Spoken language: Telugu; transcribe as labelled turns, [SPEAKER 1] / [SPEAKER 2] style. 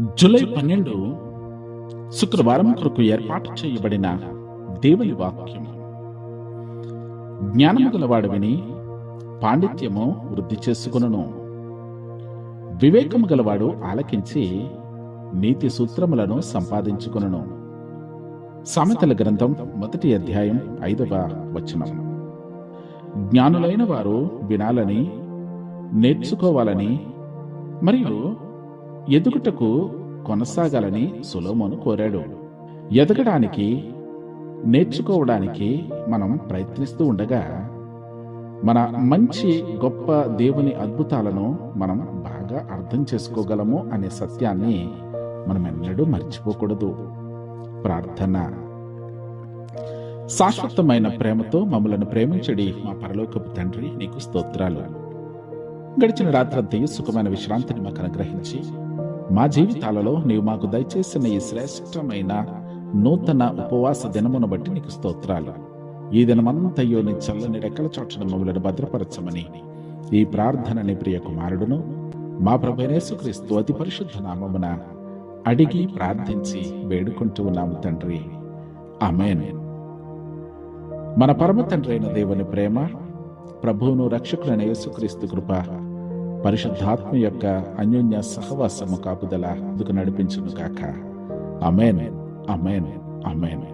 [SPEAKER 1] జూలై పన్నెండు శుక్రవారం కొరకు ఏర్పాటు చేయబడిన దేవుని వాక్యము జ్ఞానము గలవాడు విని పాండిత్యము వృద్ధి చేసుకును వివేకము గలవాడు ఆలకించి నీతి సూత్రములను సంపాదించుకును సామెతల గ్రంథం మొదటి అధ్యాయం ఐదవ వచనం. జ్ఞానులైన వారు వినాలని నేర్చుకోవాలని మరియు ఎదుగుటకు కొనసాగాలని సులోమోను కోరాడు. ఎదగడానికి నేర్చుకోవడానికి మనం ప్రయత్నిస్తూ ఉండగా మన మంచి గొప్ప దేవుని అద్భుతాలను మనం బాగా అర్థం చేసుకోగలము అనే సత్యాన్ని మనం ఎన్నడూ మర్చిపోకూడదు. ప్రార్థన. శాశ్వతమైన ప్రేమతో మమ్మలను ప్రేమించడి మా పరలోకపు తండ్రి నీకు స్తోత్రాలు. గడిచిన రాత్రంతయు సుఖమైన విశ్రాంతిని మాకు అనుగ్రహించి మా జీవితాలలో నీవు మాకు దయచేసిన ఈ శ్రేష్టమైన నూతన ఉపవాస దినమును బట్టి నీకు స్తోత్రాలు. ఈ దినమంతయ్యో నీ చల్లని రెక్కల చోటన మమ్మలను భద్రపరచమని ఈ ప్రార్థనని ప్రియ కుమారుడును మా ప్రభైనేసుక్రీస్తు అతి పరిశుద్ధ నామమున అడిగి ప్రార్థించి వేడుకుంటూ ఉన్నాము తండ్రి. అమేన్ మన పరమ తండ్రి అయిన దేవుని ప్రేమ ప్రభువును రక్షకులైన యేసుక్రీస్తు కృప పరిశుద్ధాత్మ యొక్క అన్యోన్య సహవాసము కాపుదల అందుకు నడిపించును కాక అమేన్ అమేన్ అమేన్